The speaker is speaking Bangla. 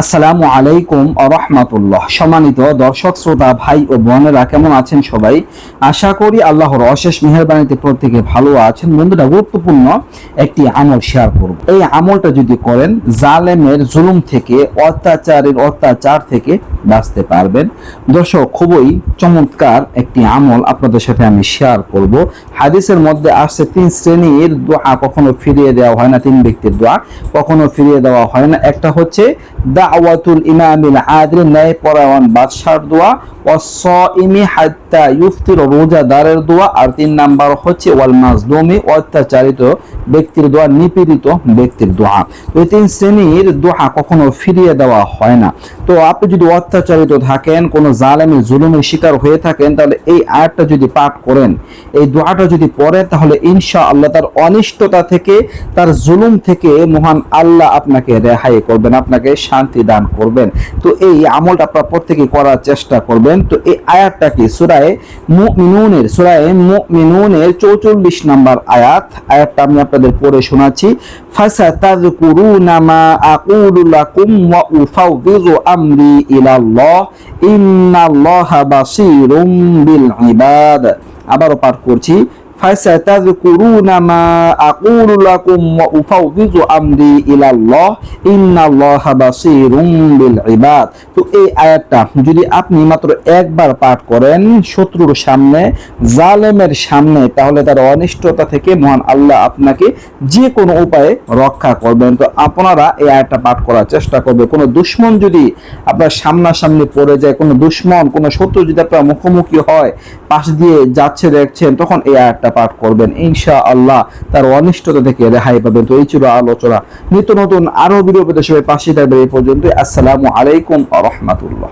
আসসালামু আলাইকুম রহমাতুল্লাহ। সম্মানিত দর্শক, শ্রোতা, ভাই ও বোনেরা, কেমন আছেন সবাই? আশা করি আল্লাহর অশেষ মেহরবানিতে প্রত্যেকে ভালো আছেন। বন্ধুরা, গুরুত্বপূর্ণ একটি আমল শেয়ার করব। এই আমলটা যদি করেন, জালেমের জুলুম থেকে, অত্যাচারের অত্যাচার থেকে বাঁচতে পারবেন। দর্শক, খুবই চমৎকার একটি আমল আপনাদের সাথে আমি শেয়ার করব। হাদিসের মধ্যে আসছে, তিন শ্রেণির দোয়া কখনো ফিরিয়ে দেওয়া হয় না, তিন ব্যক্তির দোয়া কখনো ফিরিয়ে দেওয়া হয় না। একটা হচ্ছে দাওয়াতুল ইমামিল আদিল ন্যায় পরায়ণ বাদশার দোয়া ওয়াসসাইমি হাত্তা ইফতির রোজাদারের দোয়া, আর তিন নাম্বার হচ্ছে ওয়াল মাজলুমি, অত্যাচারিত ব্যক্তির দোয়া, নিপীড়িত ব্যক্তির দোয়া। তো এই তিন শ্রেণির দোয়া কখনো ফিরিয়ে দেওয়া হয় না। তো আপনি যদি অত্যাচারিত থাকেন, কোনো জালেমের জুলুমের শিকার হয়ে থাকেন, তাহলে এই আয়াতটা যদি পাঠ করেন, এই দোয়াটা যদি পড়েন, তাহলে ইনশা আল্লাহ তার অনিষ্টতা থেকে, তার জুলুম থেকে মহান আল্লাহ আপনাকে রেহাই করবেন, আপনাকে শান্তি দান করবেন। তো এই আমলটা আপনারা প্রত্যেকে করার চেষ্টা করবেন। তো এই আয়াতটা কি? সুরায় মুমিনুনের সুরায় মুমিনুনের চৌচল্লিশ নাম্বার আয়াত। আয়াতটা আমি আপনাদের পড়ে শোনাচ্ছি। ফাসাতাযকুরুনা মা আকুলু লাকুম ওয়া উফাউযিযু আমরি ইলাল্লাহ। ইন্নাল্লাহা বাসীরুম বিল ইবাদ। আবারও পাঠ করছি। ফাসাতাযকুরুনা মা আকুলু লাকুম ওয়া উফাউযিযু আমরি ইলাল্লাহ ইন্নাল্লাহা বাসীরুম বিল ইবাদ তো এই আয়াতটা যদি আপনি মাত্র একবার পাঠ করেন শত্রুর সামনে, জালেমের সামনে, তাহলে তার অনিষ্টতা থেকে মহান আল্লাহ আপনাকে যে কোনো উপায়ে রক্ষা করবেন। তো আপনারা এই আয়াতটা পাঠ করার চেষ্টা করবে। কোনো দুশ্মন যদি আপনার সামনাসামনি পড়ে যায়, কোনো দুশ্মন, কোনো শত্রু যদি আপনার মুখোমুখি হয়, পাশ দিয়ে যাচ্ছে, দেখছেন, তখন এই আয়াতটা পাঠ করবেন। ইনশা আল্লাহ তার অনিষ্টতা থেকে রেহাই পাবেন। তো এই ছিল আলোচনা। নিত্য নতুন আরও বিরোধী সবাই পাশে থাকবেন। এই পর্যন্ত আসসালামু আলাইকুম আ রহমাতুল্লাহ।